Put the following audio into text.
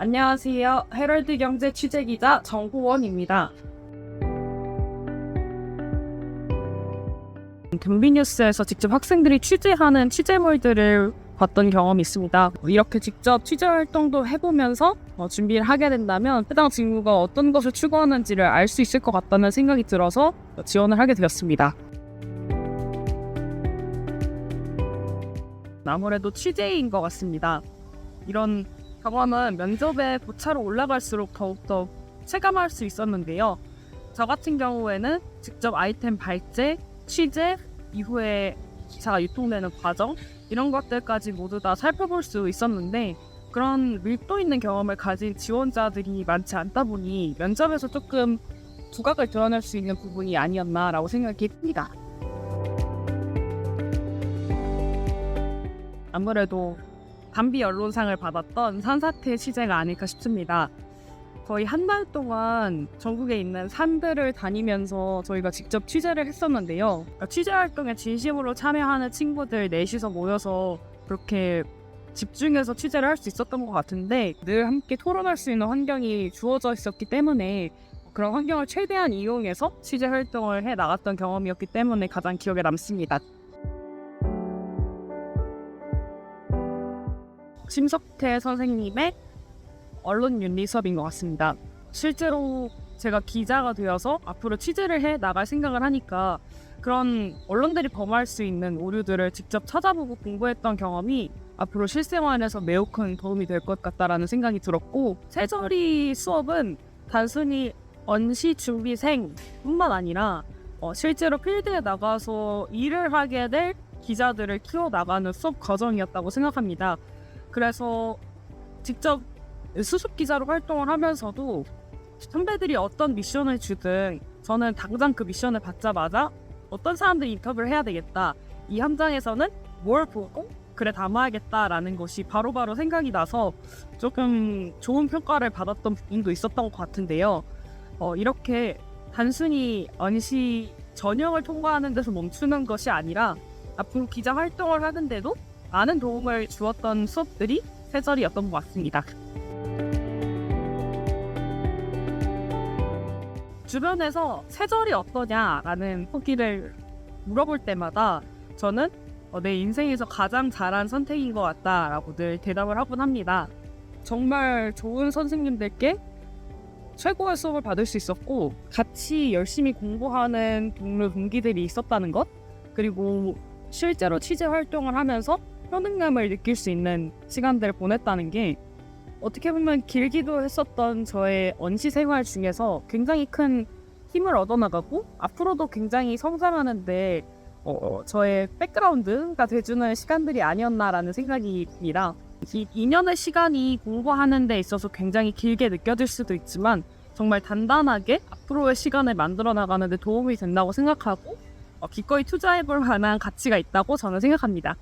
안녕하세요. 헤럴드 경제 취재 기자 정호원입니다. 금비뉴스에서 직접 학생들이 취재하는 취재물들을 봤던 경험이 있습니다. 이렇게 직접 취재 활동도 해보면서 어, 준비를 하게 된다면 해당 직무가 어떤 것을 추구하는지를 알 수 있을 것 같다는 생각이 들어서 지원을 하게 되었습니다. 아무래도 취재인 것 같습니다. 이런 경험은 면접에 고차로 올라갈수록 더욱더 체감할 수 있었는데요. 저 같은 경우에는 직접 아이템 발제, 취재, 이후에 기사가 유통되는 과정 이런 것들까지 모두 다 살펴볼 수 있었는데 그런 밀도 있는 경험을 가진 지원자들이 많지 않다 보니 면접에서 조금 두각을 드러낼 수 있는 부분이 아니었나라고 생각이 듭니다. 아무래도 담비 언론상을 받았던 산사태 취재가 아닐까 싶습니다. 거의 한 달 동안 전국에 있는 산들을 다니면서 저희가 직접 취재를 했었는데요. 그러니까 취재 활동에 진심으로 참여하는 친구들 넷이서 모여서 그렇게 집중해서 취재를 할 수 있었던 것 같은데 늘 함께 토론할 수 있는 환경이 주어져 있었기 때문에 그런 환경을 최대한 이용해서 취재 활동을 해 나갔던 경험이었기 때문에 가장 기억에 남습니다. 심석태 선생님의 언론 윤리 수업인 것 같습니다. 실제로 제가 기자가 되어서 앞으로 취재를 해 나갈 생각을 하니까 그런 언론들이 범할 수 있는 오류들을 직접 찾아보고 공부했던 경험이 앞으로 실생활에서 매우 큰 도움이 될 것 같다라는 생각이 들었고 세절이 수업은 단순히 언시 준비생뿐만 아니라 어, 실제로 필드에 나가서 일을 하게 될 기자들을 키워 나가는 수업 과정이었다고 생각합니다. 그래서 직접 수습 기자로 활동을 하면서도 선배들이 어떤 미션을 주든 저는 당장 그 미션을 받자마자 어떤 사람들 인터뷰를 해야 되겠다. 이 현장에서는 뭘 보고 그래 담아야겠다라는 것이 바로 바로 생각이 나서 조금 좋은 평가를 받았던 부분도 있었던 것 같은데요. 어, 이렇게 단순히 언시 전형을 통과하는 데서 멈추는 것이 아니라 앞으로 기자 활동을 하는데도 많은 도움을 주었던 수업들이 세절이었던 것 같습니다. 주변에서 세절이 어떠냐라는 후기를 물어볼 때마다 저는 어, 내 인생에서 가장 잘한 선택인 것 같다라고 늘 대답을 하곤 합니다. 정말 좋은 선생님들께 최고의 수업을 받을 수 있었고 같이 열심히 공부하는 동료 동기들이 있었다는 것 그리고 실제로 취재 활동을 하면서 효능감을 느낄 수 있는 시간들을 보냈다는 게 어떻게 보면 길기도 했었던 저의 언시 생활 중에서 굉장히 큰 힘을 얻어나가고 앞으로도 굉장히 성장하는데 어, 저의 백그라운드가 돼주는 시간들이 아니었나라는 생각이 듭니다. 이 2년의 시간이 공부하는 데 있어서 굉장히 길게 느껴질 수도 있지만 정말 단단하게 앞으로의 시간을 만들어 나가는 데 도움이 된다고 생각하고 어, 기꺼이 투자해볼 만한 가치가 있다고 저는 생각합니다.